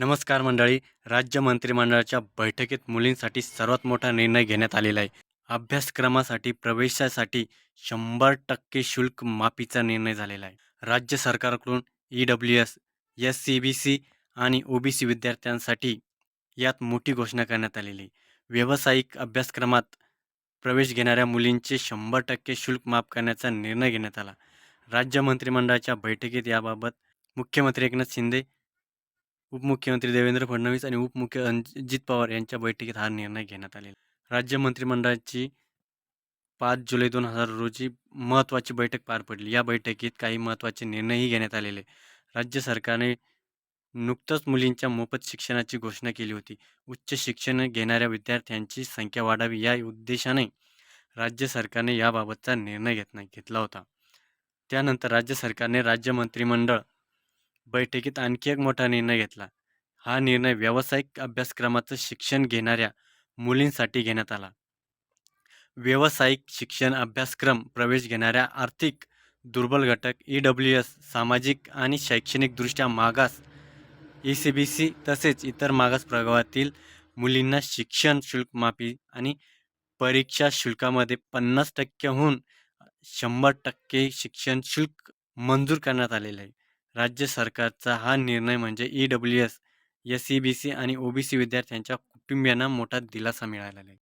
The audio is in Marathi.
नमस्कार मंडळी. राज्य मंत्रिमंडळाच्या बैठकीत मुलींसाठी सर्वात मोठा निर्णय घेण्यात आलेला आहे. अभ्यासक्रमासाठी प्रवेशासाठी शंभर टक्के शुल्क माफीचा निर्णय झालेला आहे. राज्य सरकारकडून E W S S C B C आणि ओ बी सी विद्यार्थ्यांसाठी यात मोठी घोषणा करण्यात आलेली व्यावसायिक अभ्यासक्रमात प्रवेश घेणाऱ्या मुलींचे शंभर टक्के शुल्क माफ करण्याचा निर्णय घेण्यात आला. राज्य मंत्रिमंडळाच्या बैठकीत याबाबत मुख्यमंत्री एकनाथ शिंदे उपमुख्यमंत्री देवेंद्र फडणवीस आणि उपमुख्य अजित पवार यांच्या बैठकीत हा निर्णय घेण्यात आलेला राज्य मंत्रिमंडळाची पाच जुलै दोन हजार रोजी महत्त्वाची बैठक पार पडली. या बैठकीत काही महत्त्वाचे निर्णयही घेण्यात आलेले राज्य सरकारने नुकतंच मुलींच्या मोफत शिक्षणाची घोषणा केली होती. उच्च शिक्षण घेणाऱ्या विद्यार्थ्यांची संख्या वाढावी या उद्देशाने राज्य सरकारने याबाबतचा निर्णय घेतला घेतला होता. त्यानंतर राज्य सरकारने राज्य मंत्रिमंडळ बैठकीत आणखी एक मोठा निर्णय घेतला. हा निर्णय व्यावसायिक अभ्यासक्रमाचं शिक्षण घेणाऱ्या मुलींसाठी घेण्यात आला. व्यावसायिक शिक्षण अभ्यासक्रम प्रवेश घेणाऱ्या आर्थिक दुर्बल घटक ई डब्ल्यू एस सामाजिक आणि शैक्षणिकदृष्ट्या मागास ई सी बी सी तसेच इतर मागास प्रभागातील मुलींना शिक्षण शुल्क माफी आणि परीक्षा शुल्कामध्ये पन्नास टक्क्याहून शंभर टक्के शिक्षण शुल्क मंजूर करण्यात आलेलं आहे. राज्य सरकारचा हा निर्णय म्हणजे E W S S C B C आणि ओ बी सी विद्यार्थ्यांच्या कुटुंबियांना मोठा दिलासा मिळालेला आहे.